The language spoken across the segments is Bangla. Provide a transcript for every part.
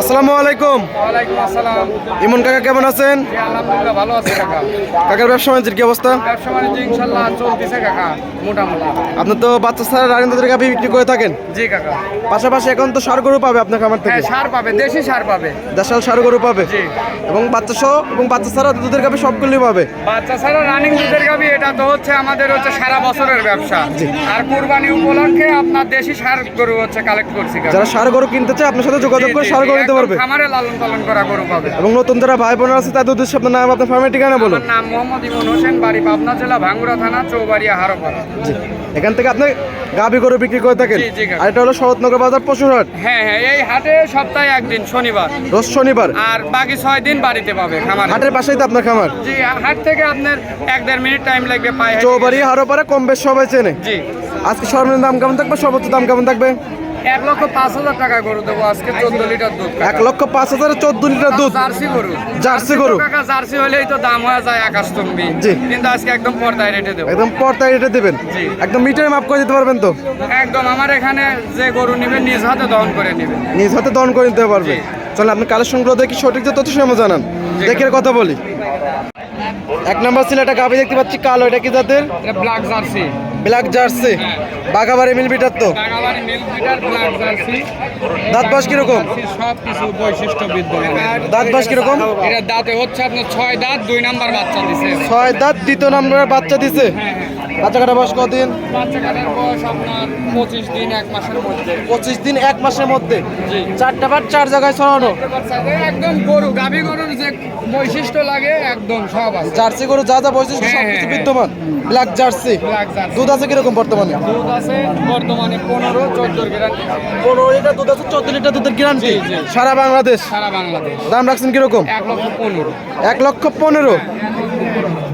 আসসালামু আলাইকুম। ওয়ালাইকুম আসসালাম। ইমন কাকা কেমন আছেন? আলহামদুলিল্লাহ ভালো আছে কাকা। কাকার ব্যবসা বাণিজ্যের কি অবস্থা? ব্যবসা বাণিজ্য চলতেছে কাকা মোটামুটি। আপনি তো বাচ্চা ছাড়া বিক্রি করে থাকেন? জি কাকা। পাশাপাশি এখন তো সার গরু পাবে আপনার খামার থেকে? হ্যাঁ সার পাবে দেশি সার পাবে। দেশাল সার গরু পাবে? জি। এবং বাচ্চা সহ এবং বাচ্চা ছাড়া দুধের সবগুলোই পাবে? বাচ্চা ছাড়া রানিং দুধের এটা তো হচ্ছে আমাদের হচ্ছে সারা বছরের ব্যবসা। আর কুরবানি উপলক্ষে আপনার দেশি সার গরু হচ্ছে কালেক্ট করছি যারা সার গরু কিনতে চায় আপনার সাথে যোগাযোগ করে সার গরু নিতে পারবে? খামারে লালন পালন করা গরু পাবে। এবং নতুন যারা ভাই বোনেরা আছে তাদের উদ্দেশ্যে আপনার নাম আপনার ফার্মের ঠিকানা বলুন। নাম মোহাম্মদ ইমন হোসেন বাড়ি পাবনা জেলা ভাঙ্গুড়া থানা চৌবাড়িয়া হারোপাড়া। জি। এখান থেকে আপনি গাভি গরু বিক্রি করে থাকেন। আর এটা হলো শরৎনগর বাজার পশুরহাট হ্যাঁ হ্যাঁ এই হাটে সপ্তাহে একদিন শনিবার। রোজ শনিবার। আর বাকি ছয় দিন বাড়িতে পাবে খামার। হাটের পাশেই তো আপনার খামার। জি হাট থেকে আপনার এক দেড় মিনিট টাইম লাগবে পায়ে হেঁটে চৌবাড়ি হারো পারে কম বেশ সবাই চেনে। জি। আজকে সর্বনিম্ন দাম কেমন থাকবে? সর্বোচ্চ দাম কেমন থাকবে? এক লক্ষ পাঁচ হাজার টাকা গরু দেবো আজকে চোদ্দ লিটার দুধ এক লক্ষ পাঁচ হাজার চোদ্দ লিটার দুধ। জার্সি গরু। জার্সি গরু। জার্সি হলেই তো দাম হয়ে যায় আকাশ তুমি জি। কিন্তু আজকে একদম পর্দায় রেটে দেবো। একদম পর্দায় এটা দেবেন। একদম মিটারে মাপ করে দিতে পারবেন তো? একদম আমার এখানে যে গরু নেবে নিজ হাতে দহন করে নেবে। নিজ হাতে দন করে নিতে পারবে। চলে আপনি কালেকশনগুলো দেখি সঠিক যে তথ্য সময় জানান। দেখে কথা বলি। এক নম্বর ছিল একটা গাভি দেখতে পাচ্ছি কালো। এটা কি জাতের? Black jersey. ব্ল্যাক জার্সি বাঘাবাড়ি মিল বিটার তো? দাঁত বাস কীরকম? সব কিছু বৈশিষ্ট্য বিদ্যমান দাঁত বাস কীরকম? এটা দাঁতে হচ্ছে আপনার ছয় দাঁত দুই নাম্বার বাচ্চা দিছে। ছয় দাঁত দ্বিতীয় নাম্বার বাচ্চা দিছে? বাচ্চা কাটা বয়স কদিন বাচ্চা কাটার বয়স আপনার পঁচিশ দিন এক মাসের মধ্যে। পঁচিশ দিন এক মাসের মধ্যে? চারটা বার চার জায়গায় ছড়ানো? একদম গরু গাভী গরুর যে বৈশিষ্ট্য লাগে একদম সব আছে। জার্সি গরু যা যা বৈশিষ্ট্য হ্যাঁ, সবকিছু হ্যাঁ, বিদ্যমান। Black jersey. দুধ আছে কীরকম বর্তমানে? দুধ আছে বর্তমানে পনেরো চোদ্দোর গ্যারান্টি পনেরো লিটার দুধ আছে চোদ্দ লিটার দুধের গ্যারান্টি। সারা বাংলাদেশ? সারা বাংলাদেশ। দাম রাখছেন কীরকম? এক লক্ষ পনেরো। এক লক্ষ পনেরো?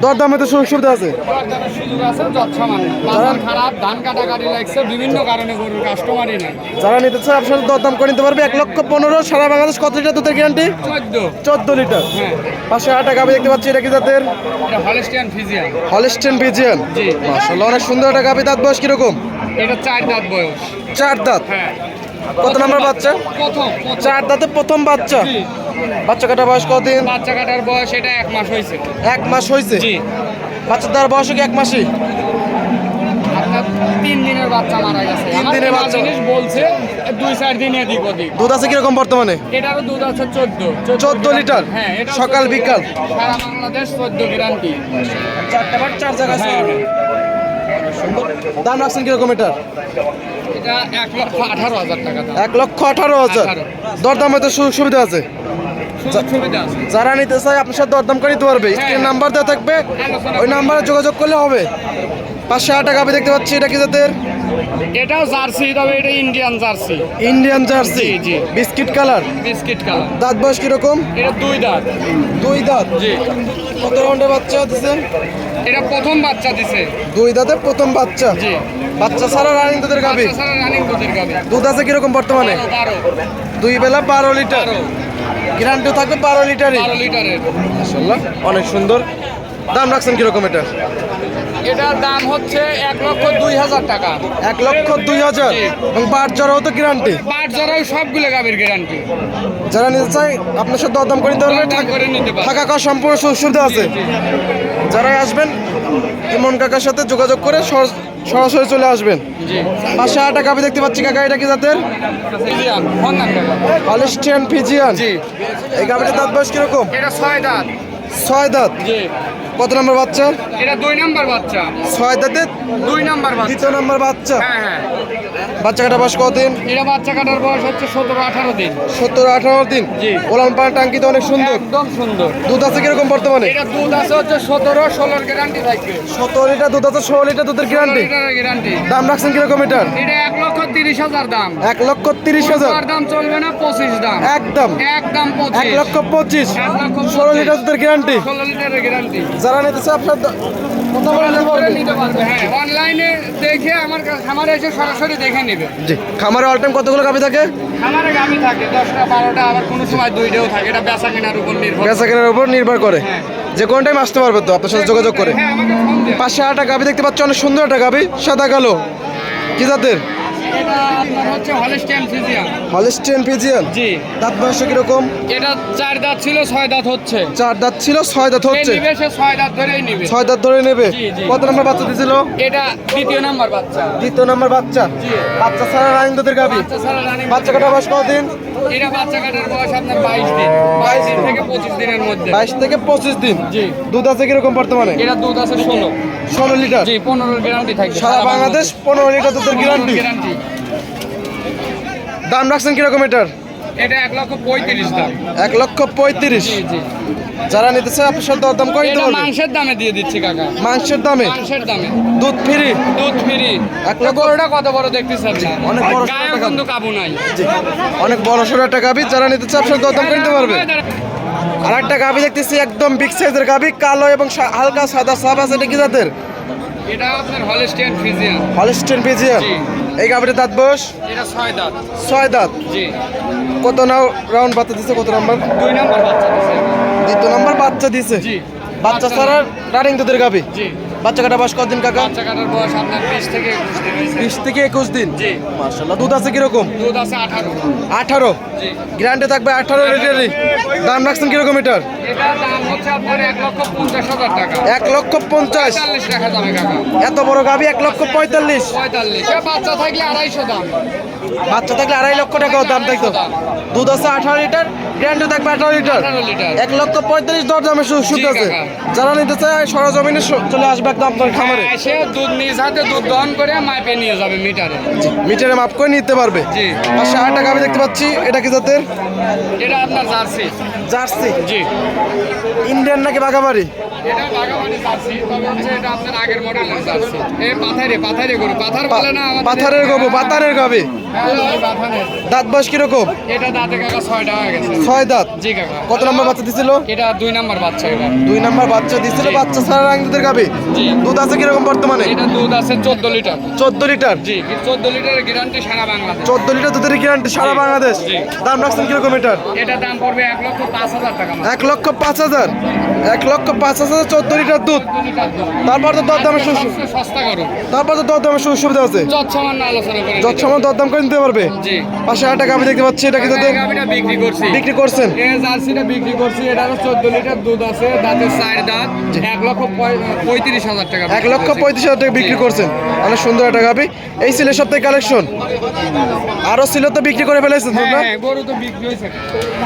দর দামে তো সুযোগ সুবিধা আছে। দরদামের সুযোগ আছে যৎসামান্য। বাজার খারাপ ধান কাটাকাটি লাগছে বিভিন্ন কারণে গরুর কাস্টমারই নাই। যারা নিতে চায় আপনার দরদাম করে নিতে পারবে। এক লক্ষ পনেরো সারা বাংলাদেশ কত লিটার দুধের গ্যারান্টি চোদ্দ। চোদ্দ লিটার। হ্যাঁ। পাশে আটা গাবি দেখতে পাচ্ছি এটা কি জাতের? হলেস্টিয়ান ফিজিয়ান জি। মাশাআল্লাহ অনেক সুন্দর একটা গাবি। দাঁত বয়স কীরকম? এটা চার দাঁত বয়স। চার দাঁত? হ্যাঁ। কত নাম্বার বাচ্চা? প্রথম। চার দাঁতে প্রথম বাচ্চা? বাচ্চা কাটার বয়স কদিন? বাচ্চা কাটার বয়স এটা এক মাস হয়েছে। এক মাস হয়েছে? জি। বাচ্চা তার বয়স কি এক মাসই? তিন দিনের বাচ্চা মারা গেছে। তিন দিনের বাচ্চা। জিনিস বলছে দুই চার দিন এদিক ওদিক দুধ আছে কীরকম বর্তমানে? এটারও দুধ আছে চোদ্দ। 14 লিটার? হ্যাঁ এটা সকাল বিকাল? সারা বাংলাদেশ চোদ্দ গ্যারান্টি চারটা বার চার জায়গায় হ্যাঁ দাম রাখছেন কীরকম এটা? এক লক্ষ আঠারো হাজার টাকা দাম। এক লক্ষ আঠারো হাজার। 18 দরদামে সুযোগ সুবিধা আছে। যারা নিতে চায় আপনার সাথে দরদাম করে নিতে পারবে। স্ক্রিন নাম্বার দেওয়া থাকবে। ওই নাম্বারে যোগাযোগ করলে হবে। পাঁচশো আট টাকা আমি দেখতে পাচ্ছি এটা কি জাতের? এটাও জার্সি তবে এটা ইন্ডিয়ান জার্সি। Indian jersey. জি। Biscuit colour? Biscuit colour. দাঁত বয়স কীরকম? এটা দুই দাঁত। দুই দাঁত? জি। কত রাউন্ডের বাচ্চা দিচ্ছেন এটা প্রথম বাচ্চা দিছে। দুই দাঁতের প্রথম বাচ্চা? জি। বাচ্চা ছাড়া রানিং দুধের গাবে দুধ আছে কীরকম বর্তমানে? দুই বেলা বারো লিটার। বারো গ্যারান্টিও থাকবে বারো লিটারই বারো লিটারের। মাশাআল্লাহ অনেক সুন্দর। দাম রাখছেন কীরকম এটা? এটার দাম হচ্ছে এক লক্ষ দুই হাজার টাকা। এক লক্ষ দুই হাজার। এবং পাঁচ জড়াও তো গ্যারান্টি পাট জরাও সবগুলো গাবের গ্যারান্টি যারা নিতে চায় আপনার সাথে দরদাম করে নিতে থাকা খাওয়া সম্পূর্ণ সুযোগ সুবিধা আছে। যারাই আসবেন ইমন কাকার সাথে যোগাযোগ করে সর- সরাসরি চলে আসবেন। পাঁচশো আটা গাবি দেখতে পাচ্ছি কাকা এটা কি জাতের? Holstein Friesian. এই গাবিটার দাঁত বয়স কীরকম? ছয় দাঁত। ছয় দাঁত। কত নম্বর বাচ্চা? এটা দুই নম্বর বাচ্চা। ছয় দাঁতে দুই নম্বর বাচ্চা। দ্বিতীয় নম্বর বাচ্চা। হ্যাঁ হ্যাঁ। বাচ্চা কাটা বয়স কতদিন? এটা বাচ্চা কাটার বয়স হচ্ছে সতেরো আঠারো দিন। সত্তর আঠারো দিন। ওলান পাড়া টাঙ্কি তো অনেক সুন্দর। একদম সুন্দর। দুধ আছে কীরকম বর্তমানে? এটা দুধ আছে হচ্ছে সতেরো ষোলোর গ্যারান্টি থাকবে। সত্তর লিটার দুধ আছে ষোলো লিটার দুধের গ্যারান্টি গ্যারান্টি দাম রাখছেন কীরকম এটার? এটা এক লক্ষ তিরিশ হাজার দাম। এক লক্ষ তিরিশ হাজার? দাম চলবে না পঁচিশ দাম। একদম। একদম এক লক্ষ পঁচিশ। ষোলো লিটার দুধের গ্যারান্টি ষোলো লিটারের গ্যারান্টি যারা নিতেছে আপনার হ্যাঁ অনলাইনে দেখে আমার খামারে এসে সরাসরি দেখে নেবে। জি খামারে অল টাইম কতগুলো গাভি থাকে? খামারে গাভি থাকে দশটা বারোটা আবার কোনো সময় দুইটাও থাকে। এটা বেচা কেনার উপর নির্ভর বেচা কেনার উপর নির্ভর করে। যে কোনো টাইম আসতে পারবে তো আপনার সাথে যোগাযোগ করে। হ্যাঁ পাশে আটা গাভি দেখতে পাচ্ছি অনেক সুন্দর একটা গাভি সাদা কালো। কি জাতের? এটা আপনার হচ্ছে ফিজিয়ান হলিস্টেন ফিজিয়ান জি। দাঁত বয়স কীরকম? এটা চার দাঁত ছিল ছয় দাঁত হচ্ছে। চার দাঁত ছিল ছয় দাঁত হচ্ছে? নিবে সে ছয় দাঁত ধরেই নিবে। ছয় দাঁত ধরে নেবে। কত নম্বর বাচ্চা দিয়েছিল এটা দ্বিতীয় নাম্বার বাচ্চা। দ্বিতীয় নম্বর বাচ্চা? বাচ্চা ছাড়া রানিং দুধের গাবি? বাচ্চা ছাড়া রানিং বাচ্চা কাটা বয়স কতদিন? এটা বাচ্চা কাটার বয়স আপনার বাইশ দিন। বাইশ দিন থেকে পঁচিশ দিনের মধ্যে। বাইশ থেকে পঁচিশ দিন? জি। দুধ আছে কীরকম বর্তমানে? এটা দুধ আছে ষোলো। ষোলো লিটার? জি পনেরোর গ্যারান্টি থাকবে। সারা বাংলাদেশ পনেরো লিটার দুধের গ্যারান্টি দাম রাখছেন কীরকম এটার? এটা এক লক্ষ পঁয়ত্রিশ দাম। এক লক্ষ পঁয়ত্রিশ। জি জি। যারা নিতে চায় আপনার সাথে দরদাম করে দিতে এটা মাংসের দামে দিয়ে দিচ্ছি কাকা। মাংসের দামে? মাংসের দামে। দুধ ফ্রি? দুধ ফ্রি। এক লক্ষ- গরুটা কত বড় দেখতেছেন না? অনেক বড় গায়ে টাকা। কিন্তু কাবু নাই। অনেক বড় সড়ো একটা গাবি। যারা নিতে চায় আপনার দরদাম করে দিতে পারবে। আর একটা গাবি দেখতেছি একদম বিগ সাইজের গাবি। কালো এবং হালকা সাদা সাব আছে এটা কি জাতের? এটা আপনার হলিস্টিয়ান এই গাবিটার দাঁত বয়স? এটা ছয় দাঁত। ছয় দাঁত? জি। কত নাও রাউন্ড বাচ্চা দিছে কত নাম্বার? দুই নম্বর বাচ্চা দিছে। দ্বিতীয় নাম্বার বাচ্চা দিছে। জি। বাচ্চা ছাড়া রানিং দুধের গাবি জি। বাচ্চা কাটা বয়স কতদিন কাকা? বাচ্চা কাটার বয়স আপনার বিশ থেকে একুশ দিন বিশ থেকে একুশ দিন? জি। মার্শাল্লাহ দুধ আছে কীরকম? দুধ আছে আঠারো। আঠারো? জি। গ্যারান্টি থাকবে আঠারো লিটারই দাম রাখছেন কীরকম এটার? এটার দাম হচ্ছে আপনার এক লক্ষ পঞ্চাশ হাজার টাকা। এক লক্ষ পঞ্চাশ। পঁয়তাল্লিশ টাকা যাবে কাকা। এত বড় গাবি এক লক্ষ পঁয়তাল্লিশ। পঁয়তাল্লিশ। এ বাচ্চা থাকলে আড়াইশো দাম। বাচ্চা থাকলে আড়াই লক্ষ টাকা দাম থাকতো দুধ আছে আঠারো লিটার গ্যারান্টি থাকবে আঠারো লিটার। এক লক্ষ পঁয়তাল্লিশ দর দামে সুদ আছে। যারা নিতে চায় সরজমিনে চলে আসবে একদম আপনার খামারে। এসে দুধ নিজ হাতে দুধ দহন করে মাইপে নিয়ে যাবে মিটারে। মিটারে মাপ করে নিতে পারবে। জি। পাশে আট টাকা আমি দেখতে পাচ্ছি। এটা কি জাতের? এটা আপনার জার্সি। জার্সি? জি। ইন্ডিয়ান নাকি বাগাবাড়ি এটা বাগাবাড়ি জার্সি তবে হচ্ছে এটা আপনার আগের মডেলের জার্সি। এ পাথারে পাথারে গরু। পাথার বলে না আমাদের পাথারের গবু হ্যাঁ, পাথারের। দাঁত বয়স কীরকম? এটা দাঁতে কাকা গেছে। ছয় দাঁত? জি কাকা। কত নম্বর বাচ্চা দিছিল? এটা দুই নাম্বার বাচ্চা এটা দুই নাম্বার বাচ্চা দিছিল। বাচ্চা ছাড়া রাং দুধের গাবি দুধ আছে কীরকম বর্তমানে? এটা দুধ আছে চোদ্দ লিটার। চোদ্দ লিটার? জি চোদ্দ লিটারের গ্যারান্টি সারা বাংলাদেশ। চোদ্দ লিটার দুধের গ্যারান্টি সারা বাংলাদেশ? দাম রাখছেন কীরকম এটার? এটা দাম পড়বে এক লক্ষ পাঁচ হাজার টাকা এক লক্ষ পাঁচ হাজার? এক লক্ষ পাঁচ হাজার চোদ্দ লিটার দুধ। তারপর তো দরদামের সুযোগ সস্তা তারপর তো দরদামের সুযোগ সুবিধা আছে। আলোচনা দরদাম করে নিতে পারবে? পাশে আট টাকা আমি দেখতে পাচ্ছি এটা কি এই যাতে গাভীটা বিক্রি করছি। বিক্রি করছেন? জার্সিটা বিক্রি করছি এটা চোদ্দ লিটার দুধ আছে দাঁতের চার দাঁত। এক লক্ষ পঁয়ত্রিশ হাজার টাকা এক লক্ষ পঁয়ত্রিশ হাজার টাকা বিক্রি করছেন। অনেক সুন্দর একটা গাবি। এই ছিল সপ্তাহে কালেকশন আরও ছিল তো বিক্রি করে ফেলেছেন হ্যাঁ হ্যাঁ গরু তো বিক্রি হয়েছে।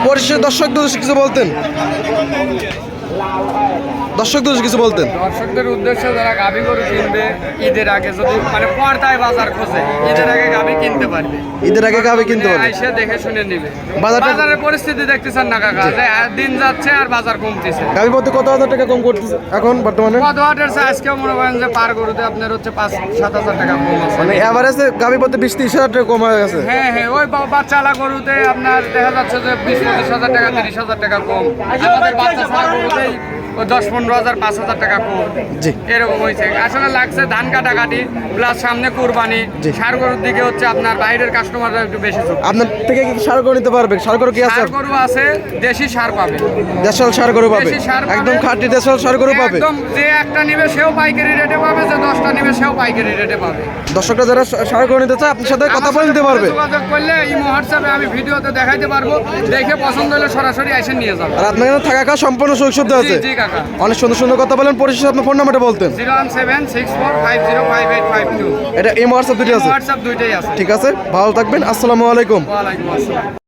পরিশেষে দর্শক কিছু বলতেন। দর্শক উদ্দেশ্যে কিছু বলতেন। দর্শকদের উদ্দেশ্যে যারা গাভী গরু কিনবে ঈদের আগে যদি মানে পর্দায় বাজার খোঁজে ঈদের আগে গাভী কিনতে পারবে। ঈদের আগে গাবি কিনতে পারবে। আইসে দেখে শুনে নিবে। বাজারের পরিস্থিতি দেখতেছেন না কাকা? যে দিন যাচ্ছে আর বাজার কমতেছে। গাবি পথে কত হাজার টাকা কম করতেছে এখন বর্তমানে? কত হাটের আজকেও মনে করেন যে পার গরুতে আপনার হচ্ছে পাঁচ সাত হাজার টাকা কম আছে। মানে এভারেজে গাবি পথে বিশ তিরিশ হাজার টাকা কম হয়ে গেছে। হ্যাঁ হ্যাঁ ওই বাচ্চালা গরুতে আপনার দেখা যাচ্ছে যে বিশ পঁচিশ হাজার টাকা তিরিশ হাজার টাকা কম। আমাদের বাচ্চা ছাড়া গরুতেই ওই দশ পনেরো হাজার পাঁচ হাজার টাকা কম। জি। এরকম হয়েছে। আসলে লাগছে ধান কাটাকাটি প্লাস সামনে কুরবানি। সার গরুর দিকে হচ্ছে আপনার বাইরের কাস্টমাররা একটু বেশি আপনার থেকে কি সার করে নিতে পারবে? সার করে কি আছে? সার গরু আছে দেশি সার পাবে। দেশাল সার গরু পাবে? একদম খাঁটি দেশাল সার গরু পাবে? একদম যে একটা নিবে সেও পাইকারি রেটে পাবে যে দশটা নিবে সেও পাইকারি রেটে পাবে। দর্শকরা যারা সার করে নিতে চায় আপনার সাথে কথা বলে নিতে পারবে। যোগাযোগ করলে এই হোয়াটসঅ্যাপে আমি ভিডিওতে দেখাইতে পারব। দেখে পছন্দ হলে সরাসরি এসে নিয়ে যাবে। আর আপনার থাকা খাওয়া সম্পূর্ণ সুযোগ সুবিধা আছে? অনেক সুন্দর সুন্দর কথা বলেন পরিশেষে আপনার ফোন নাম্বারটা বলতেন। Zero one seven six four five zero five eight five two. এটা এই হোয়াটসঅ্যাপ দুটি আছে? হোয়াটসঅ্যাপ দুইটাই আছে। ঠিক আছে ভালো থাকবেন আসসালামু আলাইকুম। ওয়ালাইকুম আসসালাম।